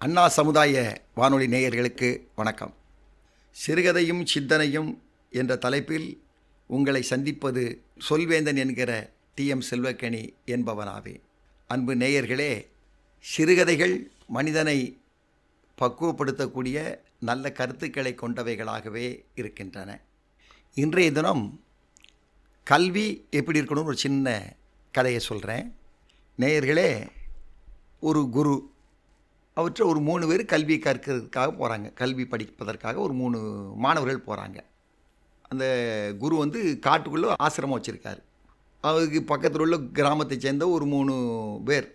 அண்ணா சமுதாய வானொலி நேயர்களுக்கு வணக்கம். சிறுகதையும் சிந்தனையும் என்ற தலைப்பில் உங்களை சந்திப்பது சொல்வேந்தன் என்கிற டி. எம். செல்வக்கணி என்பவனாவே. அன்பு நேயர்களே சிறுகதைகள் மனிதனை பக்குவப்படுத்தக்கூடிய நல்ல கருத்துக்களை கொண்டவைகளாகவே இருக்கின்றன. இன்றைய தினம் கல்வி எப்படி இருக்கணும்னு ஒரு சின்ன கதையை சொல்கிறேன் நேயர்களே ஒரு குரு அவற்றை ஒரு மூணு பேர் கல்வி கற்கிறதுக்காக போகிறாங்க கல்வி படிப்பதற்காக ஒரு மூணு மாணவர்கள் போகிறாங்க அந்த குரு வந்து காட்டுக்குள்ளே ஆசிரமம் வச்சுருக்காரு. அவருக்கு பக்கத்தில் உள்ள கிராமத்தை சேர்ந்த ஒரு மூணு பேர்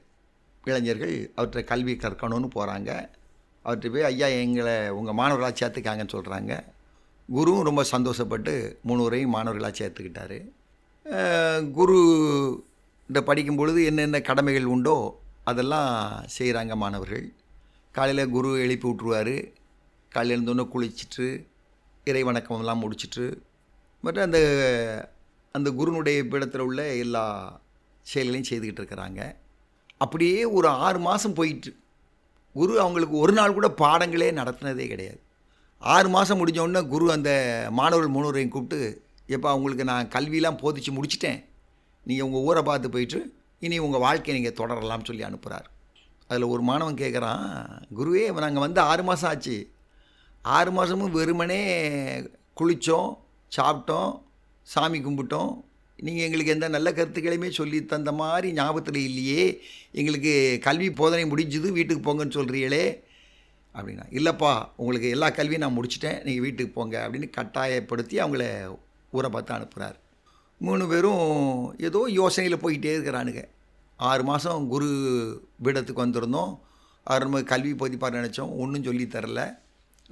இளைஞர்கள் அவற்றை கல்வி கற்கணும்னு போகிறாங்க அவர்கிட்ட போய் ஐயா எங்களை உங்கள் மாணவர்களாக சேர்த்துக்காங்கன்னு சொல்கிறாங்க குருவும் ரொம்ப சந்தோஷப்பட்டு மூணு வரையும் மாணவர்களாக சேர்த்துக்கிட்டாரு குரு இந்த படிக்கும் பொழுது என்னென்ன கடமைகள் உண்டோ அதெல்லாம் செய்கிறாங்க மாணவர்கள். காலையில் குரு எழுப்பி விட்ருவார் காலையில் எழுந்தோன்னே குளிச்சுட்டு இறை வணக்கம்லாம் முடிச்சுட்டு மற்றும் அந்த அந்த குருனுடைய பீடத்தில் உள்ள எல்லா செயல்களையும் செய்துக்கிட்டு இருக்கிறாங்க. அப்படியே ஒரு ஆறு மாதம் போயிட்டு குரு அவங்களுக்கு ஒரு நாள் கூட பாடங்களே நடத்தினதே கிடையாது. ஆறு மாதம் முடிஞ்சோடனே குரு அந்த மாணவர்கள் மூணுவரையும் கூப்பிட்டு எப்போ அவங்களுக்கு நான் கல்வியெலாம் போதிச்சு முடிச்சிட்டேன். நீங்கள் உங்கள் ஊரை பார்த்து போயிட்டு இனி உங்கள் வாழ்க்கையை நீங்கள் தொடரலாம்னு சொல்லி அனுப்புகிறார் அதில் ஒரு மாணவன் கேட்குறான் குருவே நாங்கள் வந்து ஆறு மாதம் ஆச்சு. ஆறு மாதமும் வெறுமனே குளித்தோம் சாப்பிட்டோம் சாமி கும்பிட்டோம். நீங்கள் எங்களுக்கு எந்த நல்ல கருத்துக்களையுமே சொல்லி தந்த மாதிரி ஞாபகத்தில் இல்லையே. எங்களுக்கு கல்வி போதனை முடிஞ்சுது வீட்டுக்கு போங்கன்னு சொல்கிறீங்களே அப்படின்னா இல்லைப்பா உங்களுக்கு எல்லா கல்வியும் நான் முடிச்சிட்டேன். நீங்கள் வீட்டுக்கு போங்க. அப்படின்னு கட்டாயப்படுத்தி அவங்கள ஊரை பார்த்து அனுப்புகிறார் மூணு பேரும் ஏதோ யோசனையில் போயிட்டே இருக்கிறானுங்க. ஆறு மாதம் குரு பீடத்துக்கு வந்திருந்தோம். அவர் நம்ம கல்வி போதிப்பார் நினச்சோம். ஒன்றும் சொல்லி தரல.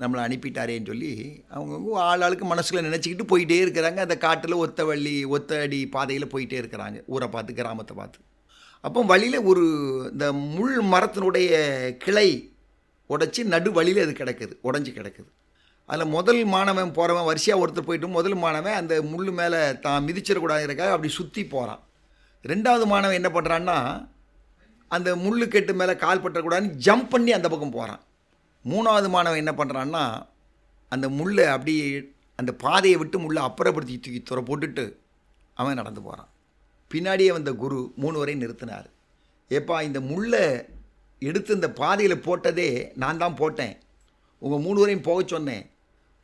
நம்மளை அனுப்பிட்டாரேன்னு சொல்லி அவங்க ஆள் ஆளுக்கு மனசில் நினச்சிக்கிட்டு போயிட்டே இருக்கிறாங்க. அந்த காட்டில் ஒத்த வள்ளி ஒத்த அடி பாதையில் போயிட்டே இருக்கிறாங்க. ஊரை பார்த்து கிராமத்தை பார்த்து. அப்போ வழியில் ஒரு இந்த முள் மரத்தினுடைய கிளை உடைச்சி நடு வழியில் அது கிடக்குது. உடஞ்சி கிடக்குது. அதில் முதல் மாணவன் போகிறவன் வரிசையாக ஒருத்தர் போயிட்டு முதல் மாணவன் அந்த முள் மேலே தான் மிதிச்சிடக்கூடாதுக்காக அப்படி சுற்றி போகிறான் ரெண்டாவது மாணவன் என்ன பண்ணுறான்னா அந்த முள்ளு கெட்டு மேலே கால் பட்டக்கூடாதுன்னு ஜம்ப் பண்ணி அந்த பக்கம் போகிறான் மூணாவது மாணவன் என்ன பண்ணுறான்னா அந்த முள்ளை அப்படியே அந்த பாதையை விட்டு முள்ளை அப்புறப்படுத்தி தூக்கி துற போட்டுட்டு அவன் நடந்து போகிறான் பின்னாடியே வந்த குரு மூணு வரை நிறுத்தினார். ஏப்பா இந்த முள்ளை எடுத்து இந்த பாதையில் போட்டதே நான் தான் போட்டேன். உங்கள் மூணு வரையும் போக சொன்னேன்.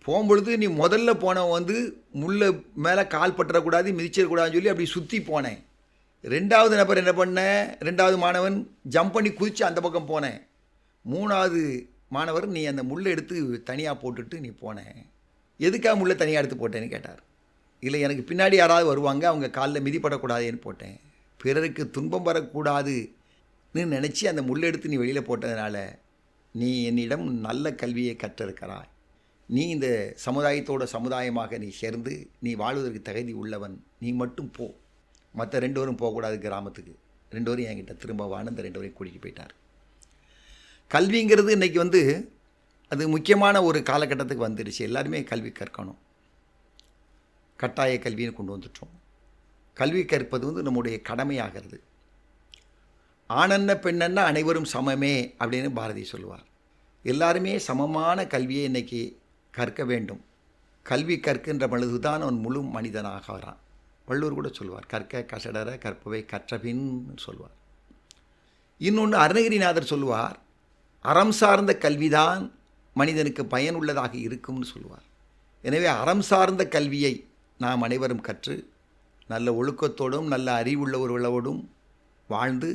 போகும்பொழுது நீ முதல்ல போனவன் வந்து முள்ளை மேலே கால் பற்றக்கூடாது மிதிச்சிடக்கூடாதுன்னு சொல்லி அப்படி சுற்றி போனேன். ரெண்டாவது நபர் என்ன பண்ண? ரெண்டாவது மாணவன் ஜம்ப் பண்ணி குதித்து அந்த பக்கம் போனேன் மூணாவது மாணவர் நீ அந்த முள்ளை எடுத்து தனியாக போட்டுட்டு நீ போனேன் எதுக்காக முள்ளை தனியாக எடுத்து போட்டேன்னு கேட்டார். இல்லை எனக்கு பின்னாடி யாராவது வருவாங்க அவங்க காலில் மிதிப்படக்கூடாதுன்னு போட்டேன். பிறருக்கு துன்பம் வரக்கூடாதுன்னு நினச்சி அந்த முள்ளை எடுத்து நீ வெளியில் போட்டதுனால நீ என்னிடம் நல்ல கல்வியை கற்றிருக்கிறாய். நீ இந்த சமுதாயத்தோட சமுதாயமாக நீ சேர்ந்து நீ வாழ்வதற்கு தகுதி உள்ளவன். நீ மட்டும் போ. மற்ற ரெண்டு பேரும் போகக்கூடாது கிராமத்துக்கு. ரெண்டு பேரும் என்கிட்ட திரும்ப வான்னு அந்த ரெண்டு பேரையும் கூட்டிகிட்டு போயிட்டார். கல்விங்கிறது இன்றைக்கி வந்து அது முக்கியமான ஒரு காலகட்டத்துக்கு வந்துடுச்சு. எல்லாருமே கல்வி கற்கணும். கட்டாய கல்வின்னு கொண்டு வந்துட்டோம். கல்வி கற்பது வந்து நம்முடைய கடமையாகிறது. ஆணென்ன பெண்ணென்ன அனைவரும் சமமே அப்படின்னு பாரதி சொல்லுவார். எல்லாருமே சமமான கல்வியை இன்னைக்கு கற்க வேண்டும். கல்வி கற்கின்ற பொழுதுதான் அவன் முழு மனிதனாக வரான். வள்ளுவர் கூட சொல்வார் கற்க கசடர கற்பவை கற்றபின் சொல்வார். இன்னொன்று அருணகிரிநாதர் சொல்லுவார் அறம் சார்ந்த கல்விதான் மனிதனுக்கு பயனுள்ளதாக இருக்கும்னு சொல்லுவார். எனவே அறம் சார்ந்த கல்வியை நாம் அனைவரும் கற்று நல்ல ஒழுக்கத்தோடும் நல்ல அறிவுள்ளவர்களோடும் வாழ்ந்து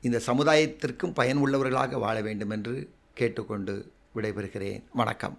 இந்த சமுதாயத்திற்கும் பயனுள்ளவர்களாக வாழ வேண்டும் என்று கேட்டுக்கொண்டு விடைபெறுகிறேன். வணக்கம்.